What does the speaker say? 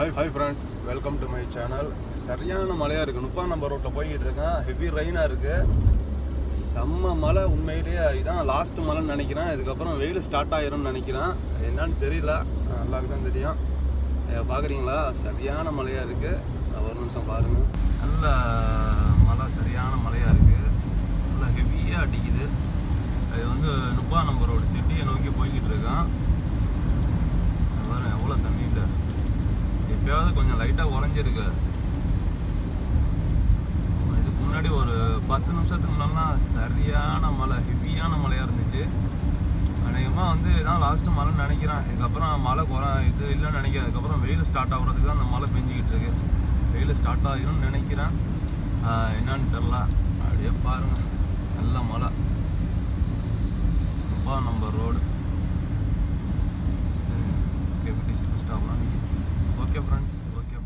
Hi hi friends welcome to my channel சரியான மழையாக இருக்குது நுப்பா நம்பர் ரோட்டில் போய்கிட்டு இருக்கேன். ஹெவி ரெயினாக இருக்குது செம்ம மழை உண்மையிலேயே. இதுதான் லாஸ்ட் மழைன்னு நினைக்கிறேன். இதுக்கப்புறம் வெயில் ஸ்டார்ட் ஆயிரும்னு நினைக்கிறேன். என்னன்னு தெரியல. எல்லாருக்கும் தான் தெரியும் பார்க்குறீங்களா? சரியான மழையாக இருக்குது ஒரு நிமிஷம் பாருங்கள் நல்ல மழை சரியான மழையாக இருக்குது நல்லா ஹெவியாக அடிக்குது. இது வந்து நுப்பா நம்பர் ரோடு சிட்டியை நோக்கி போய்கிட்டு இருக்கேன். எப்பயாவது கொஞ்சம் லைட்டாக உறைஞ்சிருக்கு இதுக்கு முன்னாடி ஒரு பத்து நிமிஷத்துக்கு முன்னாலாம் சரியான மழை ஹெவியான மழையாக இருந்துச்சு. அநேகமாக வந்து இதான் லாஸ்ட்டு மழைன்னு நினைக்கிறேன். இதுக்கப்புறம் மழை குறை இது இல்லைன்னு நினைக்கிறேன். அதுக்கப்புறம் வெயில் ஸ்டார்ட் ஆகுறதுக்கு தான் அந்த மழை பெஞ்சிக்கிட்டு இருக்கு. வெயில் ஸ்டார்ட் ஆகிடும்னு நினைக்கிறேன். என்னன்னு தெரில அப்படியே பாருங்கள் நல்ல மழை. ரொம்ப நம்ம ரோடு else. Look up